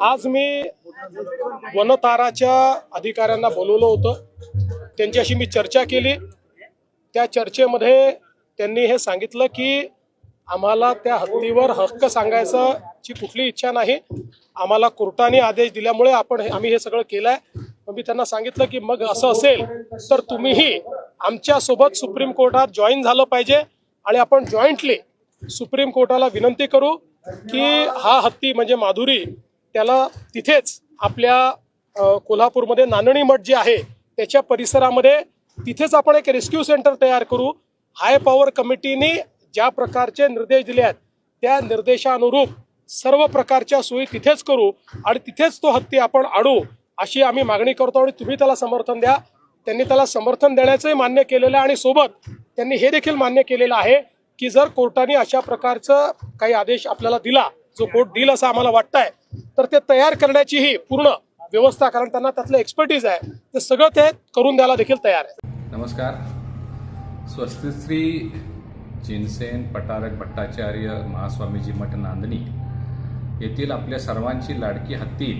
आज मी वनताराच्या अधिकाऱ्यांना बोलवलं होतं. त्यांच्याशी मी चर्चा केली. त्या चर्चेमध्ये त्यांनी हे सांगितलं की आम्हाला त्या हत्तीवर हक्क सांगायचं ची कुठली इच्छा नाही. आम्हाला कोर्टाने आदेश दिल्यामुळे आपण हे- आम्ही हे सगळं केलंय. मग मी त्यांना सांगितलं की मग असं असेल तर तुम्हीही आमच्यासोबत सुप्रीम कोर्टात जॉईन झालं पाहिजे आणि आपण जॉईंटली सुप्रीम कोर्टाला विनंती करू की हा हत्ती म्हणजे माधुरी त्याला तिथेच आपल्या कोल्हापूरमध्ये नानणी मठ जे आहे त्याच्या परिसरामध्ये तिथेच आपण एक रेस्क्यू सेंटर तयार करू. हाय पॉवर कमिटीने ज्या प्रकारचे निर्देश दिले आहेत त्या निर्देशानुरूप सर्व प्रकारच्या सोयी तिथेच करू आणि तिथेच तो हत्ती आपण आणू अशी आम्ही मागणी करतो आणि तुम्ही त्याला समर्थन द्या. त्यांनी त्याला समर्थन देण्याचंही मान्य केलेलं आहे आणि सोबत त्यांनी हे देखील मान्य केलेलं आहे की जर कोर्टाने अशा प्रकारचं काही आदेश आपल्याला दिला जो कोर्ट देईल असं आम्हाला वाटतंय तर ते तयार करण्याचीही पूर्ण व्यवस्था कारण त्यांना त्यातलं एक्सपर्टीज आहे ते सगळं ते करून द्यायला देखील तयार आहे. नमस्कार. स्वस्तिश्री चिनसेन पटारक भट्टाचार्य महास्वामीजी मठ नांदणी येथील आपल्या सर्वांची लाडकी हत्ती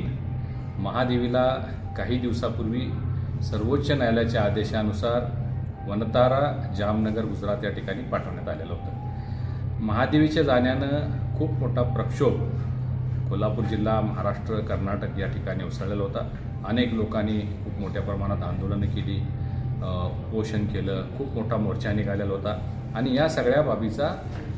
महादेवीला काही दिवसापूर्वी सर्वोच्च न्यायालयाच्या आदेशानुसार वनतारा जामनगर गुजरात या ठिकाणी पाठवण्यात आलेलं होतं. महादेवीच्या जाण्यानं खूप मोठा प्रक्षोभ कोल्हापूर जिल्हा महाराष्ट्र कर्नाटक या ठिकाणी उसळलेला होता. अनेक लोकांनी खूप मोठ्या प्रमाणात आंदोलनं केली पोषण उपोषण केलं खूप मोठा मोर्चा निघालेला होता आणि या सगळ्या बाबीचा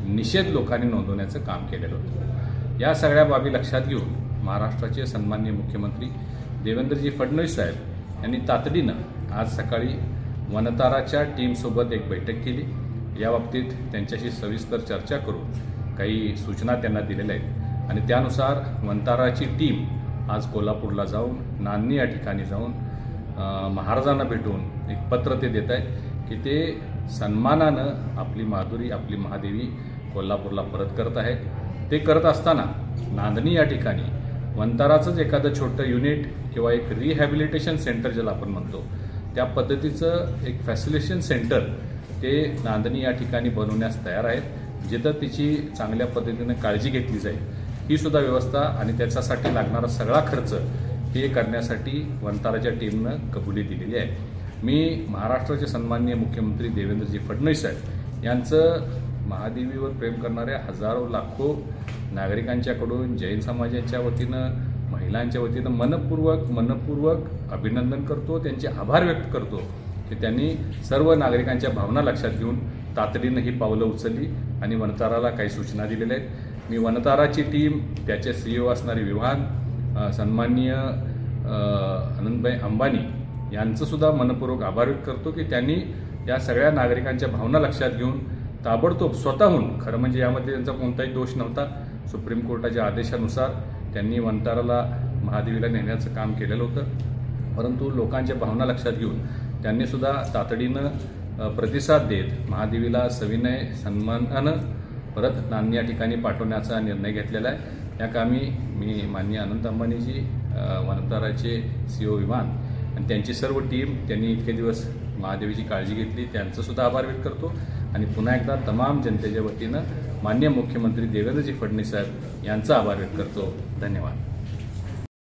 निषेध लोकांनी नोंदवण्याचं काम केलेलं होतं. या सगळ्या बाबी लक्षात घेऊन महाराष्ट्राचे सन्मान्य मुख्यमंत्री देवेंद्रजी फडणवीस साहेब यांनी तातडीनं आज सकाळी वनताराच्या टीमसोबत एक बैठक केली. या बाबतीत त्यांच्याशी सविस्तर चर्चा करून काही सूचना त्यांना दिलेल्या आहेत. आणि त्यानुसार वनताराची टीम आज कोल्हापूरला जाऊन नान्नी या ठिकाणी जाऊन महाराजांना भेटून एक पत्र ते देत आहेत की ते सन्मानानं आपली माधुरी आपली महादेवी कोल्हापूरला परत करत आहेत. ते करत असताना नांदणी या ठिकाणी वंताराचंच एखादं छोटं युनिट किंवा एक रिहॅबिलिटेशन सेंटर ज्याला आपण म्हणतो त्या पद्धतीचं एक फॅसिलेशन सेंटर ते नांदणी या ठिकाणी बनवण्यास तयार आहेत जिथं तिची चांगल्या पद्धतीनं काळजी घेतली जाईल. ही सुद्धा व्यवस्था आणि त्याच्यासाठी लागणारा सगळा खर्च हे करण्यासाठी वंताराच्या टीमनं कबुली दिलेली आहे. मी महाराष्ट्राचे सन्माननीय मुख्यमंत्री देवेंद्रजी फडणवीस साहेब यांचं महादेवीवर प्रेम करणाऱ्या हजारो लाखो नागरिकांच्याकडून जैन समाजाच्या वतीनं महिलांच्या वतीनं मनपूर्वक मनपूर्वक अभिनंदन करतो त्यांचे आभार व्यक्त करतो की त्यांनी सर्व नागरिकांच्या भावना लक्षात घेऊन तातडीनं ही पावलं उचलली आणि वनताराला काही सूचना दिलेल्या आहेत. मी वनताराची टीम त्याचे सीईओ असणारे विवान सन्माननीय आनंदभाई अंबानी यांचंसुद्धा मनपूर्वक आभार व्यक्त करतो की त्यांनी या सगळ्या नागरिकांच्या भावना लक्षात घेऊन ताबडतोब स्वतःहून खरं म्हणजे यामध्ये त्यांचा कोणताही दोष नव्हता सुप्रीम कोर्टाच्या आदेशानुसार त्यांनी वंताराला महादेवीला नेण्याचं काम केलेलं होतं. परंतु लोकांच्या भावना लक्षात घेऊन त्यांनीसुद्धा तातडीनं प्रतिसाद देत महादेवीला सविनय सन्मानानं परत नांदणी या ठिकाणी पाठवण्याचा निर्णय घेतलेला आहे. या कामी मी माननीय अनंत अंबानीजी वनताराचे सी ओ विमान आणि त्यांची सर्व टीम त्यांनी इतके दिवस महादेवीची काळजी घेतली. त्यांचंसुद्धा आभार व्यक्त करतो. आणि पुन्हा एकदा तमाम जनतेच्या वतीनं मान्य मुख्यमंत्री देवेंद्रजी फडणवीस साहेब यांचा आभार व्यक्त करतो. धन्यवाद.